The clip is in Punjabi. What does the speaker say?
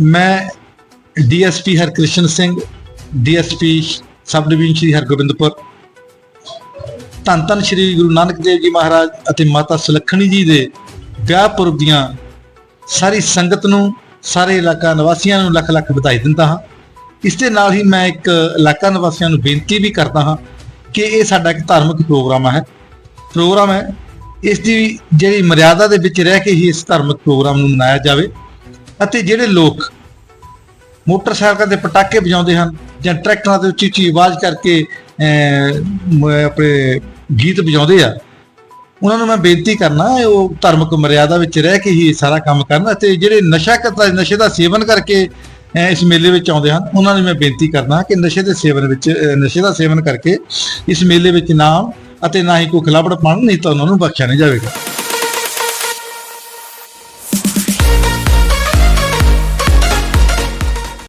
ਮੈਂ DSP Harkrishan Singh, DSP subdivision Shri Hargobindpur. ਧੰਨ ਧੰਨ ਸ਼੍ਰੀ ਗੁਰੂ ਨਾਨਕ ਦੇਵ ਜੀ ਮਹਾਰਾਜ ਅਤੇ ਮਾਤਾ ਸੁਲੱਖਣੀ ਜੀ ਦੇ ਵਿਆਹ ਪੁਰਬ ਦੀਆਂ ਸਾਰੀ ਸੰਗਤ ਨੂੰ, ਸਾਰੇ ਇਲਾਕਾ ਨਿਵਾਸੀਆਂ ਨੂੰ ਲੱਖ ਲੱਖ ਵਧਾਈ ਦਿੰਦਾ ਹਾਂ। ਇਸ ਦੇ ਨਾਲ ਹੀ ਮੈਂ ਇੱਕ ਇਲਾਕਾ ਨਿਵਾਸੀਆਂ ਨੂੰ ਬੇਨਤੀ ਵੀ ਕਰਦਾ ਹਾਂ ਕਿ ਇਹ ਸਾਡਾ ਇੱਕ ਧਾਰਮਿਕ ਪ੍ਰੋਗਰਾਮ ਹੈ। ਪ੍ਰੋਗਰਾਮ ਹੈ, ਇਸ ਦੀ ਜਿਹੜੀ ਮਰਿਆਦਾ ਦੇ ਵਿੱਚ ਰਹਿ ਕੇ ਹੀ ਇਸ ਧਾਰਮਿਕ ਪ੍ਰੋਗਰਾਮ ਨੂੰ ਮਨਾਇਆ ਜਾਵੇ ਅਤੇ ਜਿਹੜੇ ਲੋਕ ਮੋਟਰਸਾਈਕਲ ਤੇ ਪਟਾਕੇ ਵਜਾਉਂਦੇ ਹਨ ਜਾਂ ਟਰੈਕਟਰਾਂ ਤੇ ਉੱਚੀ ਉੱਚੀ ਆਵਾਜ਼ ਕਰਕੇ ਆਪਣੇ ਗੀਤ ਵਜਾਉਂਦੇ ਆ, ਉਹਨਾਂ ਨੂੰ ਮੈਂ ਬੇਨਤੀ ਕਰਨਾ, ਉਹ ਧਾਰਮਿਕ ਮਰਿਆਦਾ ਵਿੱਚ ਰਹਿ ਕੇ ਹੀ ਇਹ ਸਾਰਾ ਕੰਮ ਕਰਨ ਅਤੇ ਜਿਹੜੇ ਨਸ਼ਾ ਕਰਤਾ ਨਸ਼ੇ ਦਾ ਸੇਵਨ ਕਰਕੇ ਇਸ ਮੇਲੇ ਵਿੱਚ ਆਉਂਦੇ ਹਨ। ਉਹਨਾਂ ਨੂੰ ਮੈਂ ਬੇਨਤੀ ਕਰਨਾ ਕਿ ਨਸ਼ੇ ਦੇ ਸੇਵਨ ਵਿੱਚ ਨਸ਼ੇ ਦਾ ਸੇਵਨ ਕਰਕੇ ਇਸ ਮੇਲੇ ਵਿੱਚ ਨਾ ਅਤੇ ਨਾ ਹੀ ਕੋਈ ਖਿਲਾਫੜ ਪਾਉਣ, ਨਹੀਂ ਤਾਂ ਉਹਨਾਂ ਨੂੰ ਬਖਸ਼ਿਆ ਨਹੀਂ ਜਾਵੇਗਾ।